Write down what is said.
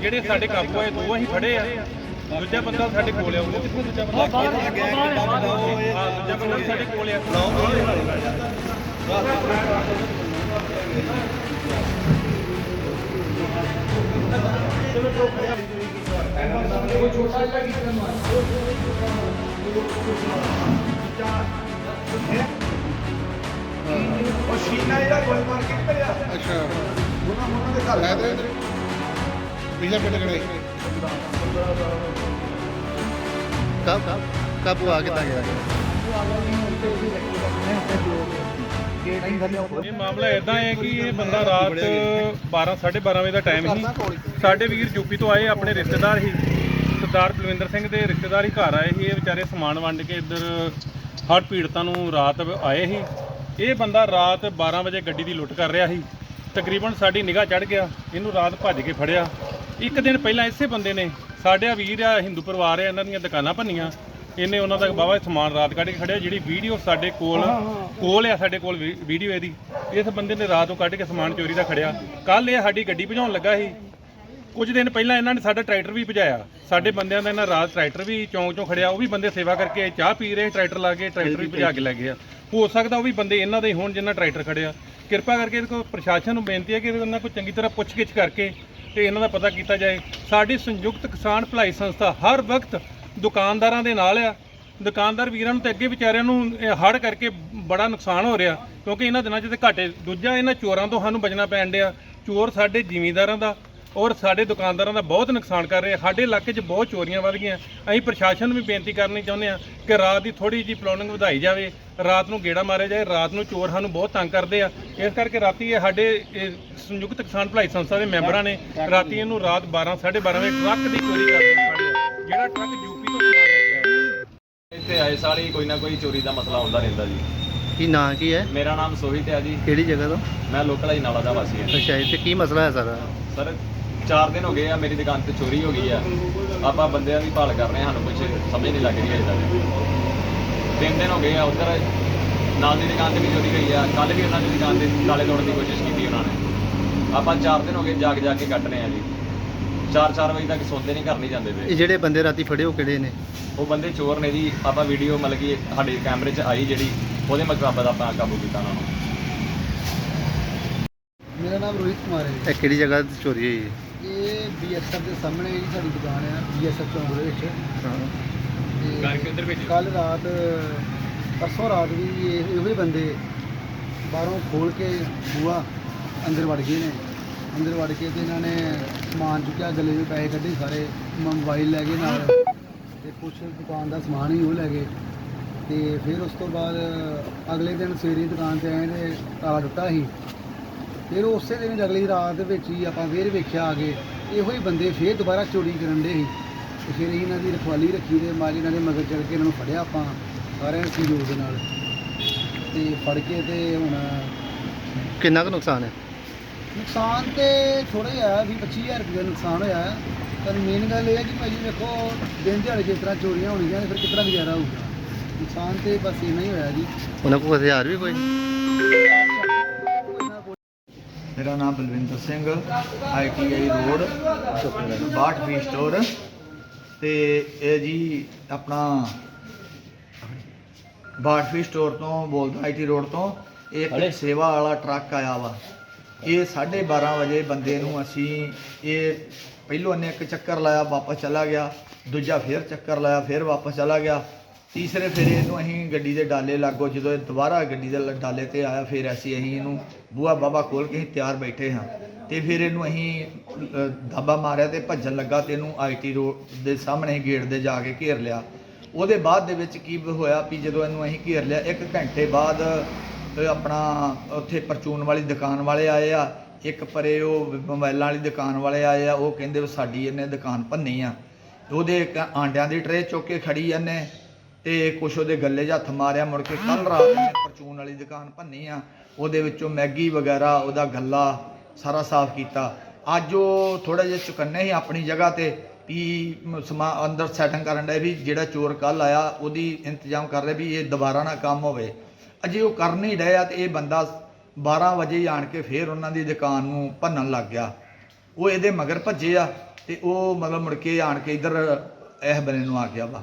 ਜਿਹੜੇ ਸਾਡੇ ਕਾਬੂ ਆਏ ਦੋ ਅਸੀਂ ਫੜੇ ਆ। ਦੂਜਾ ਬੰਦਾ ਸਾਡੇ ਕੋਲ ਆ ਉਹ ਕਿੱਥੇ ਦੂਜਾ ਬੰਦਾ ਹਾਂ ਦੂਜਾ ਬੰਦਾ ਸਾਡੇ ਕੋਲ ਆ। ਉਹ ਸ਼ੀਨਾ ਜਿਹੜਾ ਗੋਲ ਮਾਰ ਕੇ ਭਰਿਆ ਅੱਛਾ। ਉਹਨਾਂ ਉਹਨਾਂ ਦੇ ਘਰ ਹੈ ਤੇ ਇੱਧਰ ਪਿਛਲਾ ਕਿਹੜਾ? ਹੈ ਕਬ ਕਬ ਆ ਕਿੱਦਾਂ ਗਿਆ? ਇਹ ਮਾਮਲਾ ਇਦਾਂ ਹੈ ਕਿ ਇਹ ਬੰਦਾ ਰਾਤ 12 12:30 ਵਜੇ ਦਾ ਟਾਈਮ ਸੀ। ਸਾਡੇ ਵੀਰ ਯੂਪੀ ਤੋਂ ਆਏ, ਆਪਣੇ ਰਿਸ਼ਤੇਦਾਰ ਹੀ। ਸਰਦਾਰ ਬਲਵਿੰਦਰ ਸਿੰਘ ਦੇ ਰਿਸ਼ਤੇਦਾਰ ਹੀ ਘਰ ਆਏ ਸੀ। ਇਹ ਵਿਚਾਰੇ ਸਮਾਨ ਵੰਡ ਕੇ ਇੱਧਰ ਹਰ ਪੀੜਤਾਂ ਨੂੰ ਰਾਤ ਆਏ ਸੀ। ਇਹ ਬੰਦਾ ਰਾਤ 12 ਵਜੇ ਗੱਡੀ ਦੀ ਲੁੱਟ ਕਰ ਰਿਹਾ ਸੀ। ਤਕਰੀਬਨ ਸਾਡੀ ਨਿਗਾਹ ਚੜ ਗਿਆ। ਇਹਨੂੰ ਰਾਤ ਭੱਜ ਕੇ ਫੜਿਆ। ਇੱਕ ਦਿਨ ਪਹਿਲਾਂ ਇਸੇ ਬੰਦੇ ਨੇ ਸਾਡੇ ਵੀਰ ਆ ਹਿੰਦੂ ਪਰਿਵਾਰ ਆ ਇਹਨਾਂ ਦੀਆਂ ਦੁਕਾਨਾਂ ਭੰਨੀਆਂ। ਇਹਨੇ ਉਹਨਾਂ ਦਾ ਬਾਵਾ ਸਮਾਨ ਰਾਤ ਕੱਢ ਕੇ ਖੜਿਆ ਜਿਹੜੀ ਵੀਡੀਓ ਸਾਡੇ ਕੋਲ ਕੋਲ ਆ ਸਾਡੇ ਕੋਲ ਵੀ- ਵੀਡੀਓ ਇਹਦੀ। ਇਸ ਬੰਦੇ ਨੇ ਰਾਤ ਨੂੰ ਕੱਢ ਕੇ ਸਮਾਨ ਚੋਰੀ ਦਾ ਖੜਿਆ। ਕੱਲ ਇਹ ਸਾਡੀ ਗੱਡੀ ਭਜਾਉਣ ਲੱਗਾ ਸੀ। ਕੁਝ ਦਿਨ ਪਹਿਲਾਂ ਇਹਨਾਂ ਨੇ ਸਾਡਾ ਟਰੈਕਟਰ ਵੀ ਭਜਾਇਆ। ਸਾਡੇ ਬੰਦਿਆਂ ਦਾ ਇਹਨਾਂ ਰਾਤ ਟਰੈਕਟਰ ਵੀ ਚੌਂਕ ਚੋਂ ਖੜਿਆ। ਉਹ ਵੀ ਬੰਦੇ ਸੇਵਾ ਕਰਕੇ ਚਾਹ ਪੀ ਰਹੇ ਟਰੈਕਟਰ ਲਾ ਕੇ ਟਰੈਕਟਰ ਵੀ ਭਜਾ ਕੇ ਲੈ ਗਏ ਆ। ਹੋ ਸਕਦਾ ਉਹ ਵੀ ਬੰਦੇ ਇਹਨਾਂ ਦੇ ਹੋਣ ਜਿਨ੍ਹਾਂ ਟਰੈਕਟਰ ਖੜਿਆ। ਕਿਰਪਾ ਕਰਕੇ ਇਹਦੇ ਕੋਲ ਪ੍ਰਸ਼ਾਸਨ ਨੂੰ ਬੇਨਤੀ ਹੈ ਕਿ ਇਹਨਾਂ ਕੋਲ ਚੰਗੀ ਤਰ੍ਹਾਂ ਪੁੱਛਗਿੱਛ ਕਰਕੇ ਤੇ ਇਹਨਾਂ ਦਾ ਪਤਾ ਕੀਤਾ ਜਾਏ, ਸਾਡੀ ਸੰਯੁਕਤ ਕਿਸਾਨ ਭਲਾਈ ਸੰਸਥਾ ਹਰ ਵਕਤ ਦੁਕਾਨਦਾਰਾਂ ਦੇ ਨਾਲ ਆ। ਦੁਕਾਨਦਾਰ ਵੀਰਾਂ ਨੂੰ ਤੇ ਅੱਗੇ ਵਿਚਾਰਿਆਂ ਨੂੰ ਹੜ ਕਰਕੇ ਬੜਾ ਨੁਕਸਾਨ ਹੋ ਰਿਹਾ, ਕਿਉਂਕਿ ਇਹਨਾਂ ਦਿਨਾਂ 'ਚ ਤੇ ਘਾਟੇ, ਦੂਜਾ ਇਹਨਾਂ ਚੋਰਾਂ ਤੋਂ ਸਾਨੂੰ ਬਚਣਾ ਪੈਣ ਡਿਆ। ਚੋਰ ਸਾਡੇ ਜ਼ਿਮੀਂਦਾਰਾਂ ਦਾ ਔਰ ਸਾਡੇ ਦੁਕਾਨਦਾਰਾਂ ਦਾ ਬਹੁਤ ਨੁਕਸਾਨ ਕਰ ਰਹੇ ਆ। ਸਾਡੇ ਇਲਾਕੇ 'ਚ ਬਹੁਤ ਚੋਰੀਆਂ ਵੱਧ ਗਈਆਂ। ਅਸੀਂ ਪ੍ਰਸ਼ਾਸਨ ਨੂੰ ਵੀ ਬੇਨਤੀ ਕਰਨੀ ਚਾਹੁੰਦੇ ਆ ਕਿ ਰਾਤ ਦੀ ਥੋੜੀ ਜੀ ਪਲੋਨਿੰਗ ਵਧਾਈ ਜਾਵੇ। ਰਾਤ ਨੂੰ ਗੇੜਾ ਮਾਰਿਆ ਜਾਏ। ਰਾਤ ਨੂੰ ਚੋਰ ਸਾਨੂੰ ਬਹੁਤ ਤੰਗ ਕਰਦੇ ਆ। ਇਸ ਕਰਕੇ ਰਾਤੀ ਇਹ ਸਾਡੇ ਇਹ ਸੰਯੁਕਤ ਕਿਸਾਨ ਭਲਾਈ ਸੰਸਥਾ ਦੇ ਮੈਂਬਰਾਂ ਨੇ ਰਾਤੀ ਇਹਨੂੰ ਰਾਤ 12 12:30 ਵਜੇ ਟਰੱਕ ਦੀ ਚੋਰੀ ਕਰਦੇ ਜਿਹੜਾ ਟਰੱਕ ਯੂਪੀ ਤੋਂ ਸਮਾਨ ਲੈ ਕੇ ਆਇਆ ਇੱਥੇ ਆਏ ਸਾਲ ਹੀ ਕੋਈ ਨਾ ਕੋਈ ਚੋਰੀ ਦਾ ਮਸਲਾ ਹੁੰਦਾ ਰਹਿੰਦਾ ਜੀ। ਕੀ ਨਾਂ ਕੀ ਹੈ? ਮੇਰਾ ਨਾਮ ਸੋਹਿਤ ਹੈ ਜੀ। ਕਿਹੜੀ ਜਗ੍ਹਾ ਤੋਂ? ਮੈਂ ਲੋਕਲ ਹੀ ਨਾਲਾ ਦਾ ਵਾਸੀ ਹਾਂ। ਅੱਛਾ ਇੱਥੇ ਕੀ ਮਸਲਾ ਹੈ ਸਾਰਾ? ਸਰ 4 ਦਿਨ ਹੋ ਗਏ ਆ ਮੇਰੀ ਦੁਕਾਨ ਤੇ ਚੋਰੀ ਹੋ ਗਈ ਆ। ਆਪਾਂ ਬੰਦਿਆਂ ਦੀ ਭਾਲ ਕਰ ਰਹੇ ਹਾਂ ਸਾਨੂੰ ਕੁਝ ਸਮਝ ਨਹੀਂ ਲੱਗ ਰਹੀ ਹੈ ਇਹਦਾ ਤਿੰਨ ਦਿਨ ਹੋ ਗਏ ਆ ਉਧਰ ਨਾਲ ਦੀ ਦੁਕਾਨ ਤੇ ਵੀ ਚੋਰੀ ਗਈ ਆ ਕੱਲ ਵੀ ਉਹਨਾਂ ਦੀ ਦੁਕਾਨ ਤੇ ਤਾਲੇ ਤੋੜਨ ਦੀ ਕੋਸ਼ਿਸ਼ ਕੀਤੀ ਉਹਨਾਂ ਨੇ। ਆਪਾਂ 4 ਦਿਨ ਹੋ ਗਏ ਜਾਗ ਜਾ ਕੇ ਕੱਟ ਰਹੇ ਆ ਜੀ। 4-4 ਵਜੇ ਤੱਕ ਸੌਂਦੇ ਨਹੀਂ ਘਰ ਨਹੀਂ ਜਾਂਦੇ ਇਹ ਪਏ ਜਿਹੜੇ ਬੰਦੇ ਰਾਤੀ ਫੜੇ ਉਹ ਕਿਹੜੇ ਨੇ? ਉਹ ਬੰਦੇ ਚੋਰ ਨੇ ਜੀ। ਆਪਾਂ ਵੀਡੀਓ ਮਤਲਬ ਕਿ ਸਾਡੇ ਕੈਮਰੇ 'ਚ ਆਈ ਜਿਹੜੀ ਉਹਦੇ ਮੁਤਾਬਕ ਆਪਾਂ ਕਾਬੂ ਕੀਤਾ ਉਹਨਾਂ ਨੂੰ। ਮੇਰਾ ਨਾਮ ਰੋਹਿਤ ਕੁਮਾਰ ਹੈ ਇਹ ਕਿਹੜੀ ਜਗ੍ਹਾ ਤੇ ਚੋਰੀ ਹੋਈ ਹੈ? ਇਹ ਬੀਐਸਐਫ ਦੇ ਸਾਹਮਣੇ ਜਿਹੜੀ ਸਾਡੀ ਦੁਕਾਨ ਹੈ ਬੀਐਸਐਫ ਚੌਂਕ ਦੇ ਵਿੱਚ। ਤੇ ਕੱਲ ਰਾਤ ਪਰਸੋਂ ਰਾਤ ਵੀ ਇਹ ਇਹੋ ਹੀ ਬੰਦੇ ਬਾਹਰੋਂ ਖੋਲ ਕੇ ਬੂਹਾ ਅੰਦਰ ਵੜ ਗਏ ਨੇ। ਅੰਦਰ ਵੜ ਕੇ ਤੇ ਇਹਨਾਂ ਨੇ ਸਮਾਨ ਚੁੱਕਿਆ ਗੱਲੇ ਦੇ ਪੈਸੇ ਕੱਢੇ ਸਾਰੇ ਮੋਬਾਈਲ ਲੈ ਗਏ ਨਾਲ ਤੇ ਕੁਝ ਦੁਕਾਨ ਦਾ ਸਮਾਨ ਹੀ ਉਹ ਲੈ ਗਏ। ਤੇ ਫਿਰ ਉਸ ਤੋਂ ਬਾਅਦ ਅਗਲੇ ਦਿਨ ਸਵੇਰੇ ਦੁਕਾਨ ਤੇ ਆਏ ਤੇ ਤਾਲਾ ਟੁੱਟਾ ਸੀ। ਫਿਰ ਉਸੇ ਦਿਨ ਅਗਲੀ ਰਾਤ ਦੇ ਵਿੱਚ ਹੀ ਆਪਾਂ ਫੇਰ ਵੇਖਿਆ ਆ ਕੇ ਇਹੋ ਹੀ ਬੰਦੇ ਫੇਰ ਦੁਬਾਰਾ ਚੋਰੀ ਕਰਨ ਦੇ ਸੀ। ਤੇ ਫਿਰ ਅਸੀਂ ਇਹਨਾਂ ਦੀ ਰਖਵਾਲੀ ਰੱਖੀ ਤੇ ਮਾਲੀ ਇਹਨਾਂ ਦੇ ਮਗਰ ਚੜ ਕੇ ਇਹਨਾਂ ਨੂੰ ਫੜਿਆ ਆਪਾਂ ਸਾਰਿਆਂ ਦੇ ਸਹਿਯੋਗ ਦੇ ਨਾਲ। ਤੇ ਫੜ ਕੇ ਤੇ ਹੁਣ ਕਿੰਨਾ ਕੁ ਨੁਕਸਾਨ ਹੈ? ਨੁਕਸਾਨ ਤੇ ਥੋੜਾ ਹੀ ਆਇਆ ਵੀ 25000 ਰੁਪਏ ਦਾ ਨੁਕਸਾਨ ਹੋਇਆ। ਹੈ। ਪਰ ਮੇਨ ਗੱਲ ਇਹ ਹੈ ਕਿ ਭਾਜੀ ਵੇਖੋ ਦਿਨ ਦਿਹਾੜੇ ਜਿਸ ਤਰ੍ਹਾਂ ਚੋਰੀਆਂ ਹੋਣਗੀਆਂ ਤੇ ਫਿਰ ਕਿਤਨਾ ਗੁਜ਼ਾਰਾ ਹੋਊਗਾ। ਨੁਕਸਾਨ ਤੇ ਬਸ ਇੰਨਾ ਹੀ ਹੋਇਆ ਜੀ। ਉਹਨਾਂ ਕੋਲ ਹਥਿਆਰ ਵੀ ਕੋਈ? ਮੇਰਾ ਨਾਮ ਬਲਵਿੰਦਰ ਸਿੰਘ ਆਈਟੀਆਈ ਰੋਡ ਬਾਟ ਫੀ ਸਟੋਰ ਤੇ ਇਹ ਜੀ ਆਪਣਾ ਬਾਟ ਫੀ ਸਟੋਰ ਤੋਂ ਬੋਲਦਾ ਆਈਟੀ ਰੋਡ ਤੋਂ ਇੱਕ ਸੇਵਾ ਵਾਲਾ ਟਰੱਕ ਆਇਆ ਵਾ। ਇਹ 12:30 ਵਜੇ ਬੰਦੇ ਨੂੰ ਅਸੀਂ ਇਹ ਪਹਿਲੋਂ ਨੇ ਇੱਕ ਚੱਕਰ ਲਾਇਆ ਵਾਪਸ ਚਲਾ ਗਿਆ ਦੂਜਾ ਫੇਰ ਚੱਕਰ ਲਾਇਆ ਫੇਰ ਵਾਪਸ ਚਲਾ ਗਿਆ। ਤੀਸਰੇ ਫੇਰੇ ਇਹਨੂੰ ਅਸੀਂ ਗੱਡੀ ਦੇ ਡਾਲੇ ਲਾਗੋ, ਜਦੋਂ ਇਹ ਦੁਬਾਰਾ ਗੱਡੀ ਦੇ ਡਾਲੇ ਤੇ ਆਇਆ, ਫਿਰ ਅਸੀਂ ਅਸੀਂ ਇਹਨੂੰ ਬੂਆ ਬਾਬਾ ਖੋਲ ਕੇ ਅਸੀਂ ਤਿਆਰ ਬੈਠੇ ਹਾਂ। ਤੇ ਫਿਰ ਇਹਨੂੰ ਅਸੀਂ ਦਾਬਾ ਮਾਰਿਆ ਤੇ ਭੱਜਣ ਲੱਗਾ ਤੇ ਇਹਨੂੰ ਆਈਟੀ ਰੋਡ ਦੇ ਸਾਹਮਣੇ ਗੇਟ ਦੇ ਜਾ ਕੇ ਘੇਰ ਲਿਆ। ਉਹਦੇ ਬਾਅਦ ਦੇ ਵਿੱਚ ਕੀ ਹੋਇਆ ਵੀ ਜਦੋਂ ਇਹਨੂੰ ਅਸੀਂ ਘੇਰ ਲਿਆ, ਇੱਕ ਘੰਟੇ ਬਾਅਦ ਆਪਣਾ ਉੱਥੇ ਪਰਚੂਨ ਵਾਲੀ ਦੁਕਾਨ ਵਾਲੇ ਆਏ ਆ। ਇੱਕ ਪਰੇ ਉਹ ਮੋਬਾਈਲਾਂ ਵਾਲੀ ਦੁਕਾਨ ਵਾਲੇ ਆਏ ਆ, ਉਹ ਕਹਿੰਦੇ ਵੀ ਸਾਡੀ ਇਹਨੇ ਦੁਕਾਨ ਭੰਨੀ ਆ। ਉਹਦੇ ਇੱਕ ਆਂਡਿਆਂ ਦੀ ਟਰੇ ਚੁੱਕ ਕੇ ਖੜੀ ਇਹਨੇ। ਤੇ ਕੁਛ ਉਹਦੇ ਗੱਲੇ 'ਚ ਹੱਥ ਮਾਰਿਆ, ਮੁੜ ਕੇ ਕੱਲ ਰਾਤ ਨੇ ਪਰਚੂਨ ਵਾਲੀ ਦੁਕਾਨ ਭੰਨੀ ਆ, ਉਹਦੇ ਵਿੱਚੋਂ ਮੈਗੀ ਵਗੈਰਾ, ਉਹਦਾ ਗੱਲਾ ਸਾਰਾ ਸਾਫ਼ ਕੀਤਾ। ਅੱਜ ਉਹ ਥੋੜਾ ਜਿਹਾ ਚੁਕੰਨੇ ਹੀ ਆਪਣੀ ਜਗ੍ਹਾ ਤੇ ਵੀ ਸਮਾ ਅੰਦਰ ਸੈਟਿੰਗ ਕਰਨ ਦਾ ਵੀ ਜਿਹੜਾ ਚੋਰ ਕੱਲ ਆਇਆ, ਉਹਦੀ ਇੰਤਜ਼ਾਮ ਕਰ ਰਿਹਾ ਵੀ ਇਹ ਦੁਬਾਰਾ ਨਾ ਕੰਮ ਹੋਵੇ। ਅਜੇ ਉਹ ਕਰ ਨਹੀਂ ਰਿਹਾ ਤੇ ਇਹ ਬੰਦਾ 12 ਵਜੇ ਆਣ ਕੇ ਫੇਰ ਉਹਨਾਂ ਦੀ ਦੁਕਾਨ ਨੂੰ ਭੰਨਣ ਲੱਗ ਗਿਆ। ਉਹ ਇਹਦੇ ਮਗਰ ਭੱਜੇ ਆ ਤੇ ਉਹ ਮਤਲਬ ਮੁੜ ਕੇ ਆਣ ਕੇ ਇੱਧਰ ਇਹ ਬਨੇ ਨੂੰ ਆ ਗਿਆ ਵਾ।